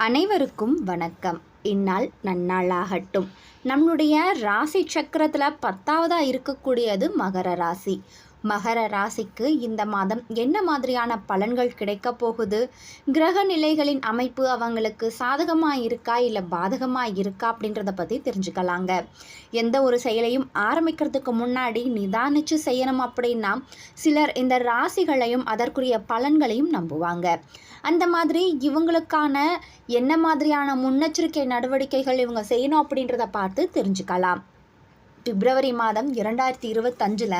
அனைவருக்கும் வணக்கம். இந்நாள் நன்னாளாகட்டும். நம்மளுடைய ராசி சக்கரத்தில் பத்தாவதாக இருக்கக்கூடியது மகர ராசி. மகர ராசிக்கு இந்த மாதம் என்ன மாதிரியான பலன்கள் கிடைக்க போகுது? கிரக நிலைகளின் அமைப்பு அவங்களுக்கு சாதகமாக இருக்கா? இல்லை பாதகமாக இருக்கா? அப்படின்றத பற்றி தெரிஞ்சுக்கலாங்க. எந்த ஒரு செயலையும் ஆரம்பிக்கிறதுக்கு முன்னாடி நிதானிச்சு செய்யணும் அப்படின்னா சிலர் இந்த ராசிகளையும் அதற்குரிய பலன்களையும் நம்புவாங்க. அந்த மாதிரி இவங்களுக்கான என்ன மாதிரியான முன்னெச்சரிக்கை நடவடிக்கைகள் இவங்க செய்யணும் அப்படின்றத பார்த்து தெரிஞ்சுக்கலாம். பிப்ரவரி மாதம் இரண்டாயிரத்தி இருபத்தஞ்சில்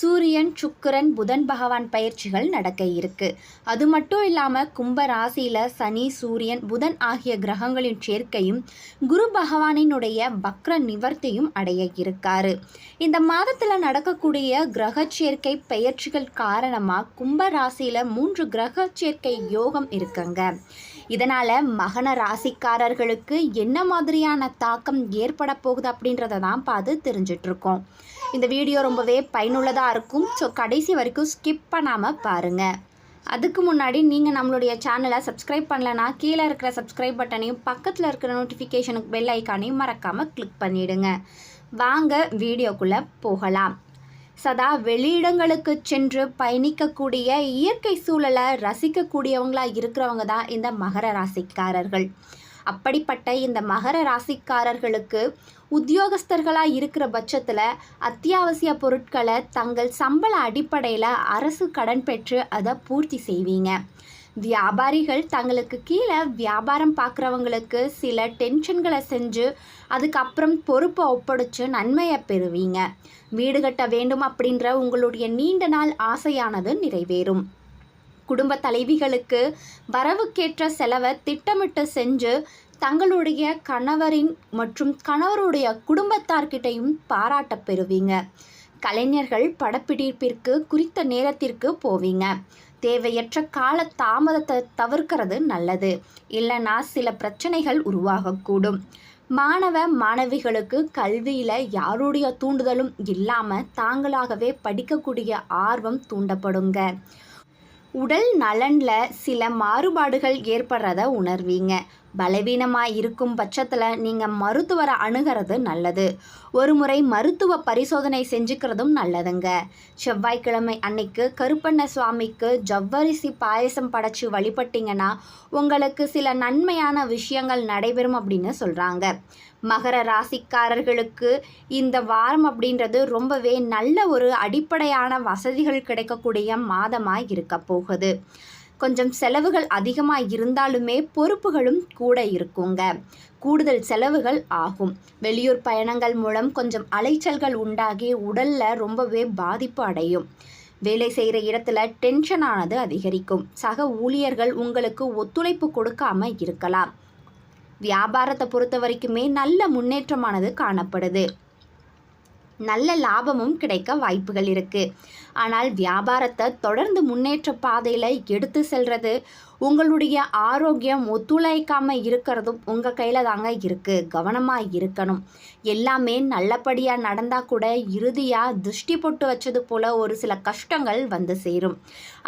சூரியன் சுக்கரன் புதன் பகவான் பயிற்சிகள் நடக்க இருக்கு. அது மட்டும் இல்லாமல் கும்ப ராசியில் சனி சூரியன் புதன் ஆகிய கிரகங்களின் சேர்க்கையும் குரு பகவானினுடைய வக்ர நிவர்த்தியும் அடைய இருக்காரு. இந்த மாதத்தில் நடக்கக்கூடிய கிரக சேர்க்கை பெயர்ச்சிகள் காரணமாக கும்ப ராசியில் மூன்று கிரக சேர்க்கை யோகம் இருக்குங்க. இதனால் மகன ராசிக்காரர்களுக்கு என்ன மாதிரியான தாக்கம் ஏற்பட போகுது அப்படின்றத தான் பார்த்து தெரிஞ்சிட்ருக்கோம். இந்த வீடியோ ரொம்பவே பயனுள்ளதாக இருக்கும். ஸோ கடைசி வரைக்கும் ஸ்கிப் பண்ணாமல் பாருங்கள் அதுக்கு முன்னாடி நீங்கள் நம்மளுடைய சேனலை சப்ஸ்கிரைப் பண்ணலனா கீழே இருக்கிற சப்ஸ்கிரைப் பட்டனையும் பக்கத்தில் இருக்கிற நோட்டிஃபிகேஷனுக்கு பெல் ஐக்கானையும் மறக்காமல் கிளிக் பண்ணிவிடுங்க வாங்க வீடியோக்குள்ளே போகலாம். சதா வெளியிடங்களுக்கு சென்று பயணிக்கக்கூடிய இயற்கை சூழலை ரசிக்கக்கூடியவங்களாக இருக்கிறவங்க தான் இந்த மகர ராசிக்காரர்கள். அப்படிப்பட்ட இந்த மகர ராசிக்காரர்களுக்கு உத்தியோகஸ்தர்களாக இருக்கிற பட்சத்தில் அத்தியாவசிய பொருட்களை தங்கள் சம்பள அடிப்படையில் அரசு கடன் பெற்று அதை பூர்த்தி செய்வீங்க. வியாபாரிகள் தங்களுக்கு கீழே வியாபாரம் பார்க்குறவங்களுக்கு சில டென்ஷன்களை செஞ்சு அதுக்கப்புறம் பொறுப்பை ஒப்படைச்சு நன்மையை பெறுவீங்க. வீடு கட்ட வேண்டும் அப்படின்ற உங்களுடைய நீண்ட நாள் ஆசையானது நிறைவேறும். குடும்ப தலைவிகளுக்கு வரவுக்கேற்ற செலவை திட்டமிட்டு செஞ்சு தங்களுடைய கணவரின் மற்றும் கணவருடைய குடும்பத்தார்கிட்டையும் பாராட்ட பெறுவீங்க. கலைஞர்கள் படப்பிடிப்பிற்கு குறித்த நேரத்திற்கு போவீங்க. தேவையற்ற கால தாமதத்தை தவிர்க்கிறது நல்லது. இல்லைன்னா சில பிரச்சனைகள் உருவாகக்கூடும். மாணவ மாணவிகளுக்கு கல்வியில் யாருடைய தூண்டுதலும் இல்லாமல் தாங்களாகவே படிக்கக்கூடிய ஆர்வம் தூண்டப்படுங்க. உடல் நலனில் சில மாறுபாடுகள் ஏற்படுறத உணர்வீங்க. பலவீனமாக இருக்கும் பட்சத்தில் நீங்கள் மருத்துவரை அணுகிறது நல்லது. ஒரு முறை மருத்துவ பரிசோதனை செஞ்சுக்கிறதும் நல்லதுங்க. செவ்வாய்க்கிழமை அன்னைக்கு கருப்பண்ண சுவாமிக்கு ஜவ்வரிசி பாயசம் படைச்சு வழிபட்டிங்கன்னா உங்களுக்கு சில நன்மையான விஷயங்கள் நடைபெறும் அப்படின்னு சொல்கிறாங்க மகர ராசிக்காரர்களுக்கு இந்த வாரம் அப்படின்றது ரொம்பவே நல்ல ஒரு அடிப்படையான வசதிகள் கிடைக்கக்கூடிய மாதமாக இருக்க போகுது கொஞ்சம் செலவுகள் அதிகமாக இருந்தாலுமே பொறுப்புகளும் கூட இருக்குங்க. கூடுதல் செலவுகள் ஆகும். வெளியூர் பயணங்கள் மூலம் கொஞ்சம் அலைச்சல்கள் உண்டாகி உடலில் ரொம்பவே பாதிப்பு அடையும். வேலை செய்கிற இடத்துல டென்ஷனானது அதிகரிக்கும். சக ஊழியர்கள் உங்களுக்கு ஒத்துழைப்பு கொடுக்காம இருக்கலாம். வியாபாரத்தை பொறுத்த வரைக்குமே நல்ல முன்னேற்றமானது காணப்படுது. நல்ல லாபமும் கிடைக்க வாய்ப்புகள் இருக்குது ஆனால் வியாபாரத்தை தொடர்ந்து முன்னேற்ற பாதையில் எடுத்து செல்வது உங்களுடைய ஆரோக்கியம் ஒத்துழைக்காமல் இருக்கிறதும் உங்கள் கையில் தாங்க இருக்குது கவனமாக இருக்கணும். எல்லாமே நல்லபடியாக நடந்தால் கூட இறுதியாக திருஷ்டி போட்டு வச்சது போல் ஒரு சில கஷ்டங்கள் வந்து சேரும்.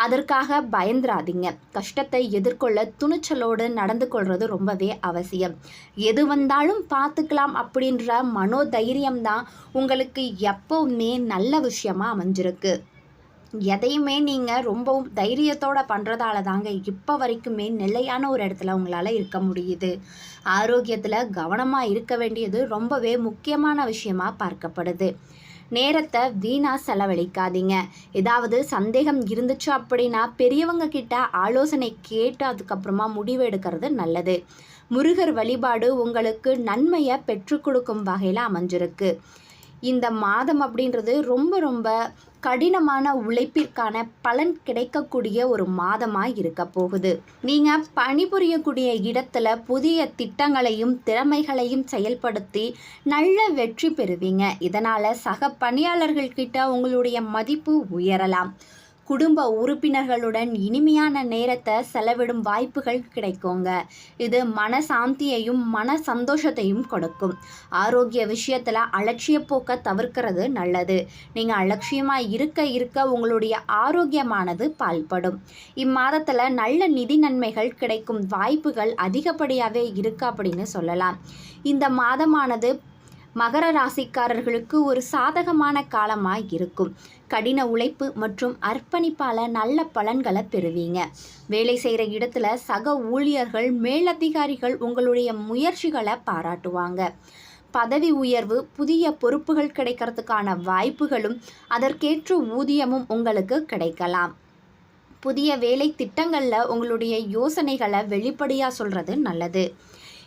அதற்காக பயந்துராதீங்க. கஷ்டத்தை எதிர்கொள்ள துணிச்சலோடு நடந்து கொள்வது ரொம்பவே அவசியம். எது வந்தாலும் பார்த்துக்கலாம் அப்படின்ற மனோதைரியம் தான் உங்களுக்கு எப்போவுமே நல்ல விஷயமாக அமைஞ்சிருக்கு. எதையுமே நீங்கள் ரொம்பவும் தைரியத்தோடு பண்ணுறதால தாங்க இப்போ வரைக்குமே நிலையான ஒரு இடத்துல உங்களால் இருக்க முடியுது. ஆரோக்கியத்தில் கவனமாக இருக்க வேண்டியது ரொம்பவே முக்கியமான விஷயமா பார்க்கப்படுது. நேரத்தை வீணாக செலவழிக்காதீங்க. ஏதாவது சந்தேகம் இருந்துச்சு அப்படின்னா பெரியவங்க கிட்ட ஆலோசனை கேட்டு அதுக்கப்புறமா முடிவு எடுக்கிறது நல்லது. முருகர் வழிபாடு உங்களுக்கு நன்மையை பெற்றுக் கொடுக்கும் வகையில் அமைஞ்சிருக்கு. இந்த மாதம் அப்படின்றது ரொம்ப ரொம்ப கடினமான உழைப்பிற்கான பலன் கிடைக்கக்கூடிய ஒரு மாதமாக இருக்க போகுது. நீங்கள் பணிபுரியக்கூடிய இடத்துல புதிய திட்டங்களையும் திறமைகளையும் செயல்படுத்தி நல்ல வெற்றி பெறுவீங்க. இதனால் சக பணியாளர்கள்கிட்ட உங்களுடைய மதிப்பு உயரலாம். குடும்ப உறுப்பினர்களுடன் இனிமையான நேரத்தை செலவிடும் வாய்ப்புகள் கிடைக்குங்க. இது மன சாந்தியையும் மன சந்தோஷத்தையும் கொடுக்கும். ஆரோக்கிய விஷயத்தில் அலட்சிய போக்க தவிர்க்கிறது நல்லது. நீங்கள் அலட்சியமாக இருக்க இருக்க உங்களுடைய ஆரோக்கியமானது பால்படும். இம்மாதத்தில் நல்ல நிதி நன்மைகள் கிடைக்கும் வாய்ப்புகள் அதிகப்படியாகவே இருக்கு அப்படின்னு சொல்லலாம். இந்த மாதமானது மகர ராசிக்காரர்களுக்கு ஒரு சாதகமான காலமாக இருக்கும். கடின உழைப்பு மற்றும் அர்ப்பணிப்பால் நல்ல பலன்களை பெறுவீங்க. வேலை செய்கிற இடத்துல சக ஊழியர்கள் மேலதிகாரிகள் உங்களுடைய முயற்சிகளை பாராட்டுவாங்க. பதவி உயர்வு புதிய பொறுப்புகள் கிடைக்கிறதுக்கான வாய்ப்புகளும் அதற்கேற்ற ஊதியமும் உங்களுக்கு கிடைக்கலாம். புதிய வேலை திட்டங்களில் உங்களுடைய யோசனைகளை வெளிப்படையாக சொல்கிறது நல்லது.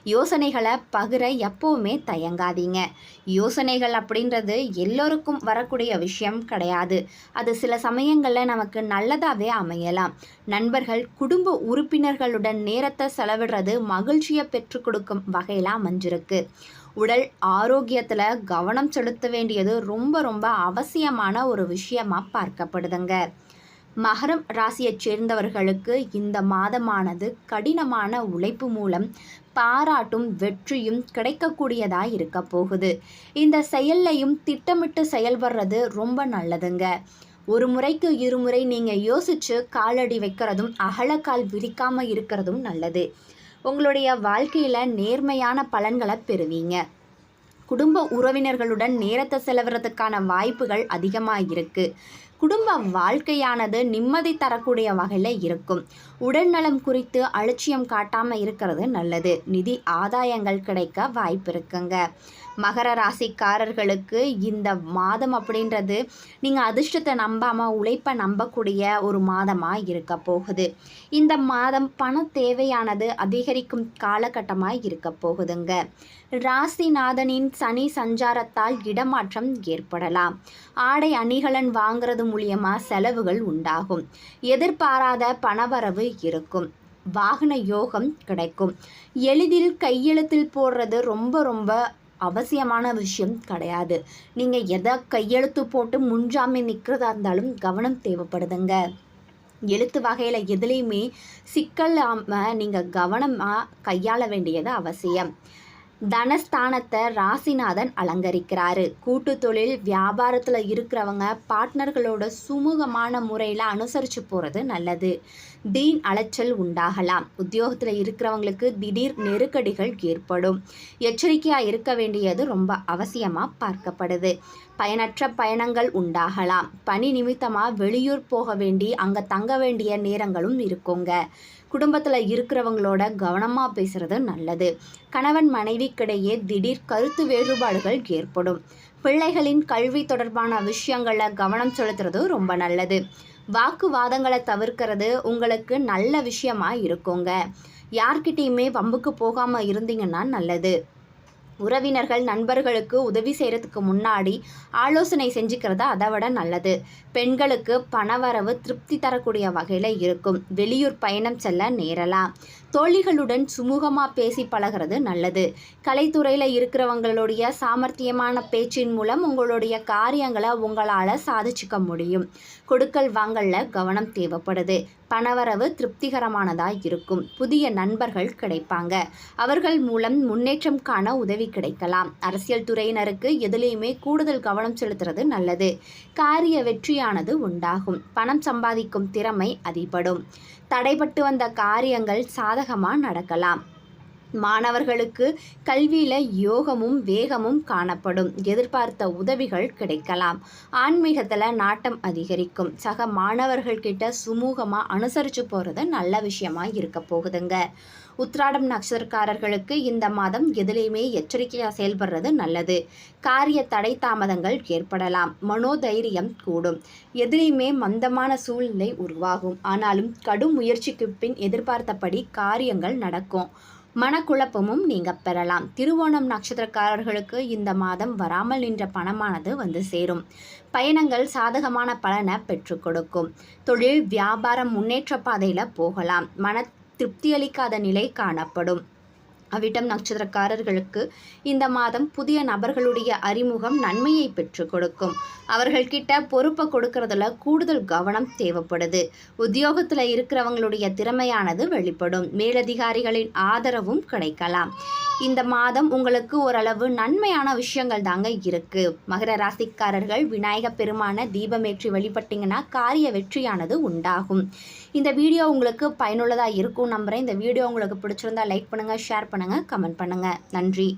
யோசனைகளை பகிர எப்போவுமே தயங்காதீங்க. யோசனைகள் அப்படின்றது எல்லோருக்கும் வரக்கூடிய விஷயம் கிடையாது. அது சில சமயங்களில் நமக்கு நல்லதாகவே அமையலாம். நண்பர்கள் குடும்ப உறுப்பினர்களுடன் நேரத்தை செலவிடுறது மகிழ்ச்சியை பெற்றுக் கொடுக்கும் வகையில் அமைஞ்சிருக்கு. உடல் ஆரோக்கியத்தில் கவனம் செலுத்த வேண்டியது ரொம்ப ரொம்ப அவசியமான ஒரு விஷயமாக பார்க்கப்படுதுங்க. மகரம் ராசியைச் சேர்ந்தவர்களுக்கு இந்த மாதமானது கடினமான உழைப்பு மூலம் பாராட்டும் வெற்றியும் கிடைக்கக்கூடியதாக இருக்க போகுது. இந்த செயல்லையும் திட்டமிட்டு செயல்படுறது ரொம்ப நல்லதுங்க. ஒரு முறைக்கு இருமுறை நீங்கள் யோசித்து காலடி வைக்கிறதும் அகலக்கால் விரிக்காமல் இருக்கிறதும் நல்லது. உங்களுடைய வாழ்க்கையில் நேர்மையான பலன்களை பெறுவீங்க. குடும்ப உறவினர்களுடன் நேரத்தை செலவிடுறதுக்கான வாய்ப்புகள் அதிகமாக இருக்குது குடும்ப வாழ்க்கையானது நிம்மதி தரக்கூடிய வகையில் இருக்கும். உடல்நலம் குறித்து அலட்சியம் காட்டாமல் இருக்கிறது நல்லது. நிதி ஆதாயங்கள் கிடைக்க வாய்ப்பு இருக்குங்க. மகர ராசிக்காரர்களுக்கு இந்த மாதம் அப்படின்றது நீங்கள் அதிர்ஷ்டத்தை நம்பாமல் உழைப்பை நம்பக்கூடிய ஒரு மாதமாக இருக்க போகுது. இந்த மாதம் பண தேவையானது அதிகரிக்கும் காலகட்டமாக இருக்க போகுதுங்க. ராசிநாதனின் சனி சஞ்சாரத்தால் இடமாற்றம் ஏற்படலாம். ஆடை அணிகலன் வாங்குறது மூலியமாக செலவுகள் உண்டாகும். எதிர்பாராத பணவரவு இருக்கும். வாகன யோகம் கிடைக்கும். எளிதில் கையெழுத்தில் போடுறது ரொம்ப ரொம்ப அவசியமான விஷயம் கிடையாது. நீங்கள் எதை கையெழுத்து போட்டு முன்ஜாமீன் நிற்கிறதா இருந்தாலும் கவனம் தேவைப்படுதுங்க. எழுத்து வகையில் எதுலேயுமே சிக்கலாமல் நீங்கள் கவனமாக கையாள வேண்டியது அவசியம். தனஸ்தானத்தை ராசிநாதன் அலங்கரிக்கிறாரு. கூட்டு தொழில் வியாபாரத்தில் இருக்கிறவங்க பார்ட்னர்களோட சுமூகமான முறையில் அனுசரித்து போகிறது நல்லது. தீன் அலைச்சல் உண்டாகலாம். உத்தியோகத்தில் இருக்கிறவங்களுக்கு திடீர் நெருக்கடிகள் ஏற்படும். எச்சரிக்கையாக இருக்க வேண்டியது ரொம்ப அவசியமாக பார்க்கப்படுது. பயனற்ற பயணங்கள் உண்டாகலாம். பணி நிமித்தமாக வெளியூர் போக வேண்டி அங்கே தங்க வேண்டிய நேரங்களும் இருக்குங்க. குடும்பத்தில் இருக்கிறவங்களோட கவனமாக பேசுகிறது நல்லது. கணவன் மனைவிக்கிடையே திடீர் கருத்து வேறுபாடுகள் ஏற்படும். பிள்ளைகளின் கல்வி தொடர்பான விஷயங்களில் கவனம் செலுத்துறது ரொம்ப நல்லது. வாக்குவாதங்களை தவிர்க்கிறது உங்களுக்கு நல்ல விஷயமா இருக்குங்க. யார்கிட்டேயுமே வம்புக்கு போகாமல் இருந்தீங்கன்னா நல்லது. உறவினர்கள் நண்பர்களுக்கு உதவி செய்கிறதுக்கு முன்னாடி ஆலோசனை செஞ்சுக்கிறதா அதை விட நல்லது. பெண்களுக்கு பணவரவு திருப்தி தரக்கூடிய வகையில் இருக்கும். வெளியூர் பயணம் செல்ல நேரலாம். தோழிகளுடன் சுமூகமாக பேசி பழகிறது நல்லது. கலைத்துறையில் இருக்கிறவங்களுடைய சாமர்த்தியமான பேச்சின் மூலம் உங்களுடைய காரியங்களை உங்களால் சாதிச்சுக்க முடியும். கொடுக்கல் வாங்கலில் கவனம் தேவைப்படுது. பணவரவு திருப்திகரமானதாக இருக்கும். புதிய நண்பர்கள் கிடைப்பாங்க. அவர்கள் மூலம் முன்னேற்றம் காண உதவி கிடைக்கலாம். அரசியல் துறையினருக்கு எதிலையுமே கூடுதல் கவனம் செலுத்துறது நல்லது. காரிய வெற்றியானது உண்டாகும். பணம் சம்பாதிக்கும் திறமை அதிபடும். தடைபட்டு வந்த காரியங்கள் சாதகமாக நடக்கலாம். மாணவர்களுக்கு கல்வியில் யோகமும் வேகமும் காணப்படும். எதிர்பார்த்த உதவிகள் கிடைக்கலாம். ஆன்மீகத்தில் நாட்டம் அதிகரிக்கும். சக மாணவர்கள்கிட்ட சுமூகமாக அனுசரித்து போகிறது நல்ல விஷயமா இருக்க போகுதுங்க. உத்ராடம் நட்சத்திரக்காரர்களுக்கு இந்த மாதம் எதிலையுமே எச்சரிக்கையாக செயல்படுறது நல்லது. காரிய தடை தாமதங்கள் ஏற்படலாம். மனோதைரியம் கூடும். எதிலையுமே மந்தமான சூழ்நிலை உருவாகும். ஆனாலும் கடும் முயற்சிக்கு பின் எதிர்பார்த்தபடி காரியங்கள் நடக்கும். மனக்குழப்பமும் நீங்க பெறலாம். திருவோணம் நட்சத்திரக்காரர்களுக்கு இந்த மாதம் வராமல் நின்ற பணமானது வந்து சேரும். பயணங்கள் சாதகமான பலனை பெற்றுக் கொடுக்கும். தொழில் வியாபாரம் முன்னேற்ற பாதையில் போகலாம். மன திருப்தியளிக்காத நிலை காணப்படும். அவிட்டம் நட்சத்திரக்காரர்களுக்கு இந்த மாதம் புதிய நபர்களுடைய அறிமுகம் நன்மையை பெற்று கொடுக்கும். அவர்கள்கிட்ட பொறுப்பை கொடுக்கறதுல கூடுதல் கவனம் தேவைப்படுது. உத்தியோகத்தில் இருக்கிறவங்களுடைய திறமையானது வெளிப்படும். மேலதிகாரிகளின் ஆதரவும் கிடைக்கலாம். இந்த மாதம் உங்களுக்கு ஓரளவு நன்மையான விஷயங்கள் தாங்க இருக்கு. மகர ராசிக்காரர்கள் விநாயக பெருமான தீபமேற்றி வழிபட்டீங்கன்னா காரிய வெற்றியானது உண்டாகும். இந்த வீடியோ உங்களுக்கு பயனுள்ளதாக இருக்கும் நம்புறேன். இந்த வீடியோ உங்களுக்கு பிடிச்சிருந்தா லைக் பண்ணுங்கள் ஷேர் பண்ணுங்கள் கமெண்ட் பண்ணுங்கள் நன்றி.